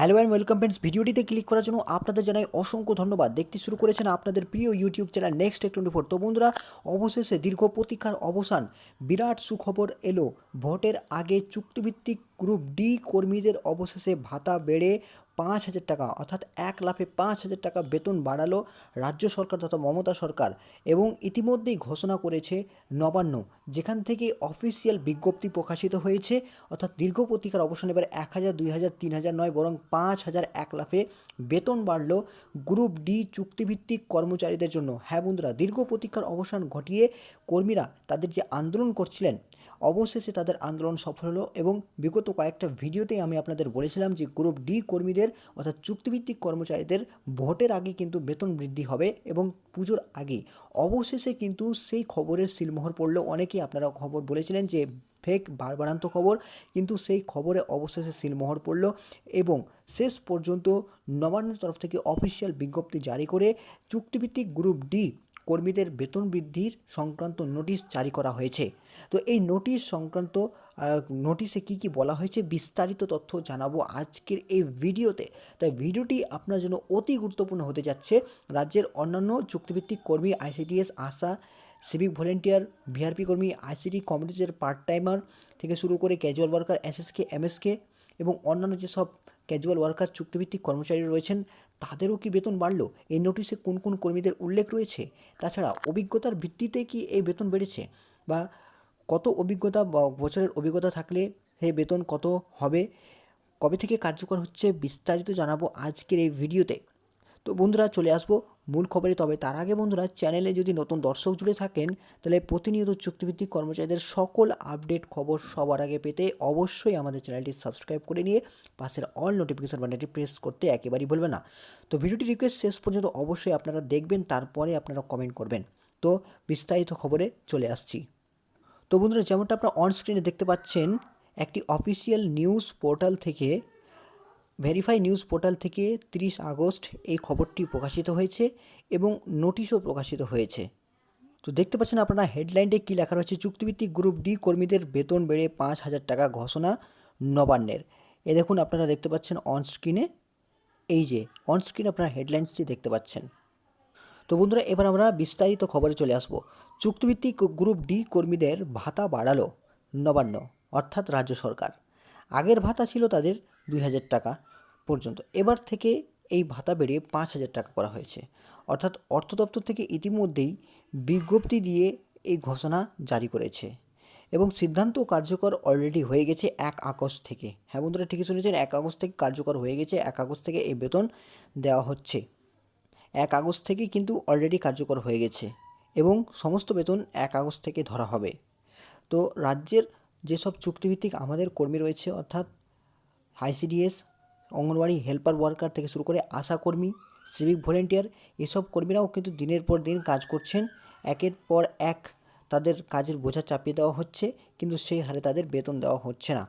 Hello and welcome friends ভিডিওটিতে click করার জন্য আপনাদের জানাই অসংখ্য ধন্যবাদ। দেখতে শুরু করেছেন আপনাদের প্রিয় YouTube channel next twenty four তো বন্ধুরা, অবশেষে দীর্ঘ প্রতীক্ষার অবসান, বিরাট সুখবর এলো। ভোটের আগে চুক্তিভিত্তিক গ্রুপ ডি কর্মীদের অবশেষে ভাতা বেড়ে পাঁচ হাজার টাকা, অর্থাৎ এক লাফে পাঁচ হাজার টাকা বেতন বাড়ালো রাজ্য সরকার তথা মমতা সরকার এবং ইতিমধ্যেই ঘোষণা করেছে নবান্ন, যেখান থেকে অফিসিয়াল বিজ্ঞপ্তি প্রকাশিত হয়েছে, অর্থাৎ দীর্ঘ প্রতীক্ষার অবসান এবার এক হাজার, দুই হাজার, তিন হাজার নয়, বরং পাঁচ হাজার এক লাফে বেতন বাড়লো গ্রুপ ডি চুক্তিভিত্তিক কর্মচারীদের জন্য। হ্যাঁ বন্ধুরা, দীর্ঘ প্রতীক্ষার অবসান ঘটিয়ে কর্মীরা তাদের যে আন্দোলন করছিলেন অবশেষে তাদের আন্দোলন সফল হলো এবং বিগত কয়েকটা ভিডিওতেই আমি আপনাদের বলেছিলাম যে গ্রুপ ডি কর্মীদের অর্থাৎ চুক্তিভিত্তিক কর্মচারীদের ভোটের আগে কিন্তু বেতন বৃদ্ধি হবে এবং পুজোর আগে। অবশেষে কিন্তু সেই খবরের সিলমোহর পড়ল। অনেকেই আপনারা খবর বলেছিলেন যে ফেক বারবারান্ত খবর, কিন্তু সেই খবরে অবশেষে সিলমোহর পড়ল এবং শেষ পর্যন্ত নবান্নের তরফ থেকে অফিসিয়াল বিজ্ঞপ্তি জারি করে চুক্তিভিত্তিক গ্রুপ ডি কর্মীদের বেতন বৃদ্ধির সংক্রান্ত নোটিশ জারি করা হয়েছে। তো এই নোটিশ সংক্রান্ত নোটিশে কি কি বলা হয়েছে বিস্তারিত তথ্য জানাব আজকের এই ভিডিওতে। তাই ভিডিওটি আপনার জন্য অতি গুরুত্বপূর্ণ হতে যাচ্ছে। রাজ্যের অন্যান্য চুক্তিভিত্তিক কর্মী ICDS, ASHA, civic volunteer, VRP কর্মী, আইসিডি কমিউনিটির পার্ট টাইমার থেকে শুরু করে ক্যাজুয়াল ওয়ার্কার, এসএসকে, এমএসকে এবং অন্যান্য যেসব ক্যাজুয়াল ওয়ার্কার চুক্তিভিত্তিক কর্মচারী রয়েছেন। তাদেরও কি বেতন বাড়লো? এই নোটিশে কোন কোন কর্মীদের উল্লেখ রয়েছে? তাছাড়া অভিজ্ঞতার ভিত্তিতে কি এই বেতন বেড়েছে? বা কত অভিজ্ঞতা বা বছরের অভিজ্ঞতা থাকলে সে বেতন কত হবে? কবে থেকে কার্যকর হচ্ছে বিস্তারিত জানাব আজকের এই ভিডিওতে। তো বন্ধুরা, চলে আসব মূল খবরে, তবে তার আগে বন্ধুরা চ্যানেলে যদি নতুন দর্শক জুড়ে থাকেন, তাহলে প্রতিনিয়ত চুক্তিভিত্তিক কর্মচারীদের সকল আপডেট খবর সবার আগে পেতে অবশ্যই আমাদের চ্যানেলটি সাবস্ক্রাইব করে নিয়ে পাশের অল নোটিফিকেশন বাটনটি প্রেস করতে একেবারেই ভুলবেন না। তো ভিডিওটি রিকোয়েস্ট শেষ পর্যন্ত অবশ্যই আপনারা দেখবেন, তারপরে আপনারা কমেন্ট করবেন। তো বিস্তারিত খবরে চলে আসছি। তো বন্ধুরা, যেমনটা আপনারা অন স্ক্রিনে দেখতে পাচ্ছেন, একটি অফিসিয়াল নিউজ পোর্টাল থেকে ভেরিফাই নিউজ পোর্টাল থেকে তিরিশ আগস্ট এই খবরটি প্রকাশিত হয়েছে এবং নোটিশও প্রকাশিত হয়েছে। তো দেখতে পাচ্ছেন আপনারা হেডলাইনটি কী লেখা রয়েছে? চুক্তিভিত্তিক গ্রুপ ডি কর্মীদের বেতন বেড়ে পাঁচ হাজার টাকা ঘোষণা নবান্নের। এ দেখুন আপনারা দেখতে পাচ্ছেন অন স্ক্রিনে এই যে অন স্ক্রিনে আপনারা হেডলাইন্সটি দেখতে পাচ্ছেন। তো বন্ধুরা, এবার আমরা বিস্তারিত খবরে চলে আসব। চুক্তিভিত্তিক গ্রুপ ডি কর্মীদের ভাতা বাড়ালো নবান্ন, অর্থাৎ রাজ্য সরকার। আগের ভাতা ছিল তাদের দুই হাজার টাকা। পর্যন্ত। এবার থেকে এই ভাতা বেড়ে পাঁচ হাজার টাকা করা হয়েছে। অর্থাৎ অর্থ দপ্তর থেকে ইতিমধ্যেই বিজ্ঞপ্তি দিয়ে এই ঘোষণা জারি করেছে। এবং সিদ্ধান্ত কার্যকর অলরেডি হয়ে গেছে এক আগস্ট থেকে। হ্যাঁ বন্ধুরা, ঠিকই শুনেছেন, এক আগস্ট থেকে কার্যকর হয়ে গেছে, এক আগস্ট থেকে এই বেতন দেওয়া হচ্ছে। এক আগস্ট থেকে কিন্তু অলরেডি কার্যকর হয়ে গেছে এবং সমস্ত বেতন এক আগস্ট থেকে ধরা হবে। তো রাজ্যের যেসব চুক্তিভিত্তিক আমাদের কর্মী রয়েছে, অর্থাৎ আইসিডিএস অঙ্গনওয়াড়ি হেল্পার ওয়ার্কার থেকে শুরু করে আশা কর্মী সিভিক ভলেন্টিয়ার এসব কর্মীরাও কিন্তু দিনের পর দিন কাজ করছেন। একের পর এক তাদের কাজের বোঝা চাপিয়ে দেওয়া হচ্ছে, কিন্তু সেই হারে তাদের বেতন দেওয়া হচ্ছে না।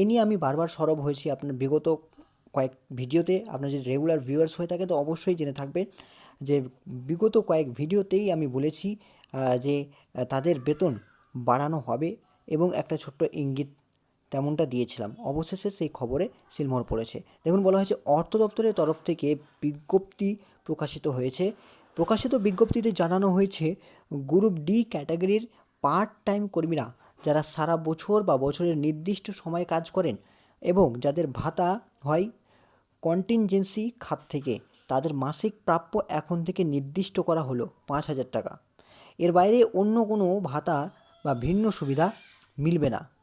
এ নিয়ে আমি বারবার সরব হয়েছি আপনার বিগত কয়েক ভিডিওতে। আপনার যদি রেগুলার ভিউয়ার্স হয়ে থাকে তো অবশ্যই জেনে থাকবেন যে বিগত কয়েক ভিডিওতেই আমি বলেছি যে তাদের বেতন বাড়ানো হবে এবং একটা ছোট্ট ইঙ্গিত তেমনটা দিয়েছিলাম। অবশেষে সেই খবরে সিলমোহর পড়েছে। দেখুন, বলা হয়েছে, অর্থ দপ্তরের তরফ থেকে বিজ্ঞপ্তি প্রকাশিত হয়েছে। প্রকাশিত বিজ্ঞপ্তিতে জানানো হয়েছে, গ্রুপ ডি ক্যাটাগরির পার্ট টাইম কর্মীরা যারা সারা বছর বা বছরের নির্দিষ্ট সময় কাজ করেন এবং যাদের ভাতা হয় কন্টিনজেন্সি খাত থেকে, তাদের মাসিক প্রাপ্য এখন থেকে নির্দিষ্ট করা হলো পাঁচ হাজার টাকা। এর বাইরে অন্য কোনো ভাতা বা ভিন্ন সুবিধা মিলবে না।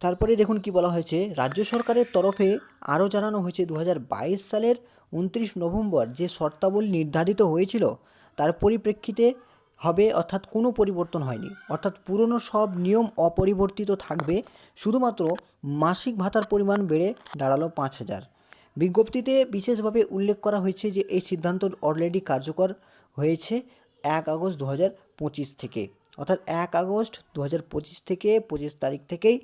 তারপরে দেখুন কি বলা হয়েছে, রাজ্য সরকারের তরফে আরও জানানো হয়েছে দু হাজার বাইশ সালের উনত্রিশ নভেম্বর যে শর্তাবলী নির্ধারিত হয়েছিল, তার পরিপ্রেক্ষিতে হবে, অর্থাৎ কোনো পরিবর্তন হয়নি। অর্থাৎ পুরনো সব নিয়ম অপরিবর্তিত থাকবে, শুধুমাত্র মাসিক ভাতার পরিমাণ বেড়ে দাঁড়াল পাঁচ হাজার। বিজ্ঞপ্তিতে বিশেষভাবে উল্লেখ করা হয়েছে যে, এই সিদ্ধান্ত অলরেডি কার্যকর হয়েছে এক আগস্ট দু থেকে। অর্থাৎ এক আগস্ট দু থেকে পঁচিশ তারিখ থেকেই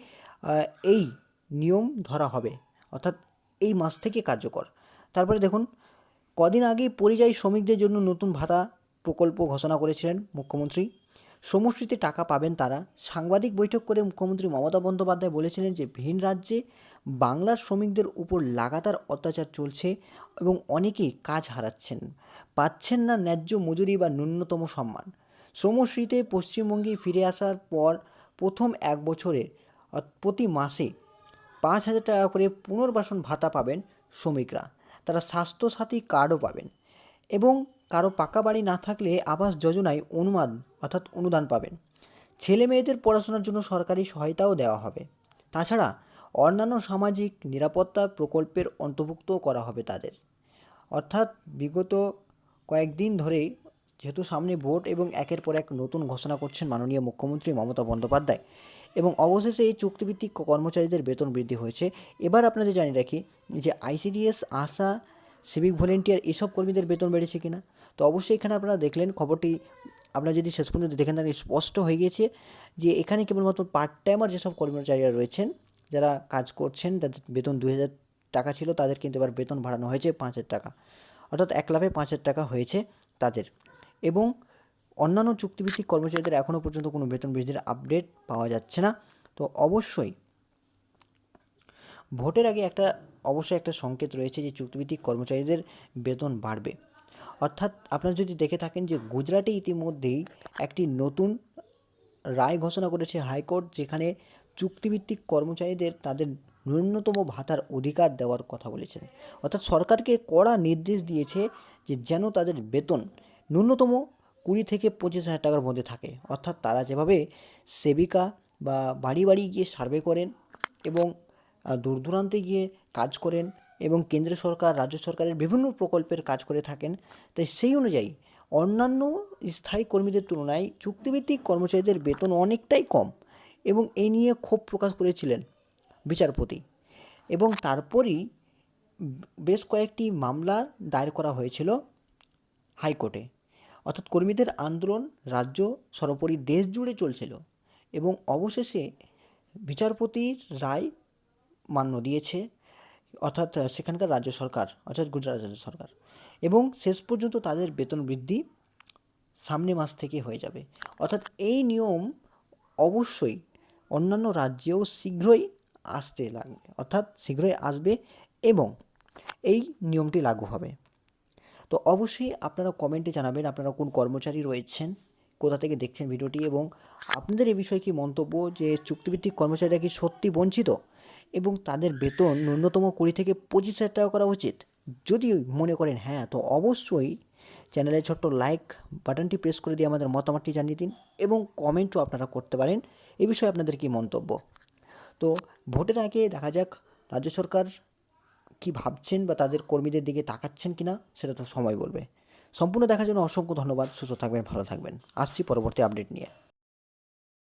এই নিয়ম ধরা হবে, অর্থাৎ এই মাস থেকে কার্যকর। তারপরে দেখুন, কদিন আগেই পরিযায়ী শ্রমিকদের জন্য নতুন ভাতা প্রকল্প ঘোষণা করেছিলেন মুখ্যমন্ত্রী। সমষ্টিতে টাকা পাবেন তারা। সাংবাদিক বৈঠক করে মুখ্যমন্ত্রী মমতা বন্দ্যোপাধ্যায় বলেছিলেন যে, ভিন রাজ্যে বাংলার শ্রমিকদের উপর লাগাতার অত্যাচার চলছে এবং অনেকেই কাজ হারাচ্ছেন। পাচ্ছেন না ন্যায্য মজুরি বা ন্যূনতম সম্মান। শ্রমশ্রীতে পশ্চিমবঙ্গে ফিরে আসার পর প্রথম এক বছরে প্রতি মাসে পাঁচ হাজার টাকা করে পুনর্বাসন ভাতা পাবেন শ্রমিকরা। তারা স্বাস্থ্যসাথী কার্ডও পাবেন এবং কারও পাকা বাড়ি না থাকলে আবাস যোজনায় অনুমান অর্থাৎ অনুদান পাবেন। ছেলে মেয়েদের পড়াশোনার জন্য সরকারি সহায়তাও দেওয়া হবে। তাছাড়া অন্যান্য সামাজিক নিরাপত্তা প্রকল্পের অন্তর্ভুক্ত করা হবে তাদের। অর্থাৎ বিগত কয়েকদিন ধরেই যেহেতু সামনে ভোট এবং একের পর এক নতুন ঘোষণা করছেন মাননীয় মুখ্যমন্ত্রী মমতা বন্দ্যোপাধ্যায় এবং অবশেষে এই চুক্তিভিত্তিক কর্মচারীদের বেতন বৃদ্ধি হয়েছে। এবার আপনাদের জানিয়ে রাখি যে আইসিডিএস, আশা, সিভিক ভলেন্টিয়ার এসব কর্মীদের বেতন বেড়েছে কিনা। তো অবশ্যই এখানে আপনারা দেখলেন, খবরটি আপনারা যদি শেষ পর্যন্ত দেখেন তাহলে স্পষ্ট হয়ে গিয়েছে যে এখানে কেবলমাত্র পার্ট টাইমার যেসব কর্মচারীরা রয়েছেন, যারা কাজ করছেন, তাদের বেতন দু হাজার টাকা ছিল, তাদের কিন্তু এবার বেতন বাড়ানো হয়েছে পাঁচ হাজার টাকা। অর্থাৎ এক লাফে পাঁচ হাজার টাকা হয়েছে তাদের। এবং অন্যান্য চুক্তিভিত্তিক কর্মচারীদের এখনও পর্যন্ত কোনো বেতন বৃদ্ধির আপডেট পাওয়া যাচ্ছে না। তো অবশ্যই ভোটের আগে একটা, অবশ্যই একটা সংকেত রয়েছে যে চুক্তিভিত্তিক কর্মচারীদের বেতন বাড়বে। অর্থাৎ আপনারা যদি দেখে থাকেন যে গুজরাটে ইতিমধ্যেই একটি নতুন রায় ঘোষণা করেছে হাইকোর্ট, যেখানে চুক্তিভিত্তিক কর্মচারীদের তাদের ন্যূনতম ভাতার অধিকার দেওয়ার কথা বলেছেন। অর্থাৎ সরকারকে কড়া নির্দেশ দিয়েছে যে যেন তাদের বেতন ন্যূনতম কুড়ি থেকে পঁচিশ হাজার টাকার মধ্যে থাকে। অর্থাৎ তারা যেভাবে সেবিকা বা বাড়ি বাড়ি গিয়ে সার্ভে করেন এবং দূর দূরান্তে গিয়ে কাজ করেন এবং কেন্দ্র সরকার, রাজ্য সরকারের বিভিন্ন প্রকল্পের কাজ করে থাকেন তাই সেই অনুযায়ী অন্যান্য স্থায়ী কর্মীদের তুলনায় চুক্তিভিত্তিক কর্মচারীদের বেতন অনেকটাই কম এবং এই নিয়ে ক্ষোভ প্রকাশ করেছিলেন বিচারপতি। এবং তারপরই বেশ কয়েকটি মামলা দায়ের করা হয়েছিল হাইকোর্টে। অর্থাৎ কর্মীদের আন্দোলন রাজ্য সর্বোপরি দেশ জুড়ে চলছিল এবং অবশেষে বিচারপতির রায় মান্য দিয়েছে, অর্থাৎ সেখানকার রাজ্য সরকার, অর্থাৎ গুজরাট রাজ্য সরকার। এবং শেষ পর্যন্ত তাদের বেতন বৃদ্ধি সামনে মাস থেকে হয়ে যাবে। অর্থাৎ এই নিয়ম অবশ্যই অন্যান্য রাজ্যেও শীঘ্রই আসতে লাগবে, অর্থাৎ শীঘ্রই আসবে এবং এই নিয়মটি লাগু হবে। তো অবশ্যই আপনারা কমেন্টে জানাবেন আপনারা কোন কর্মচারী রয়েছেন, কোথা থেকে দেখছেন ভিডিওটি এবং আপনাদের এই বিষয়ে কি মন্তব্য যে চুক্তিভিত্তিক কর্মচারীরা কি সত্যি বঞ্চিত এবং তাদের বেতন ন্যূনতম কুড়ি থেকে পঁচিশ হাজার টাকা করা উচিত? যদি মনে করেন হ্যাঁ তো অবশ্যই চ্যানেলে ছোট্ট লাইক বাটনটি প্রেস করে দিয়ে আমাদের মতামতটি জানিয়ে দিন এবং কমেন্টও আপনারা করতে পারেন। এ বিষয়ে আপনাদের কি মন্তব্য? তো ভোটের আগে দেখা যাক রাজ্য সরকার কি ভাবছেন বা তাদের কর্মীদের দিকে তাকাচ্ছেন কি না সেটা তো সময় বলবে। সম্পূর্ণ দেখার জন্য অসংখ্য ধন্যবাদ। সুস্থ থাকবেন, ভালো থাকবেন। আসছি পরবর্তী আপডেট নিয়ে।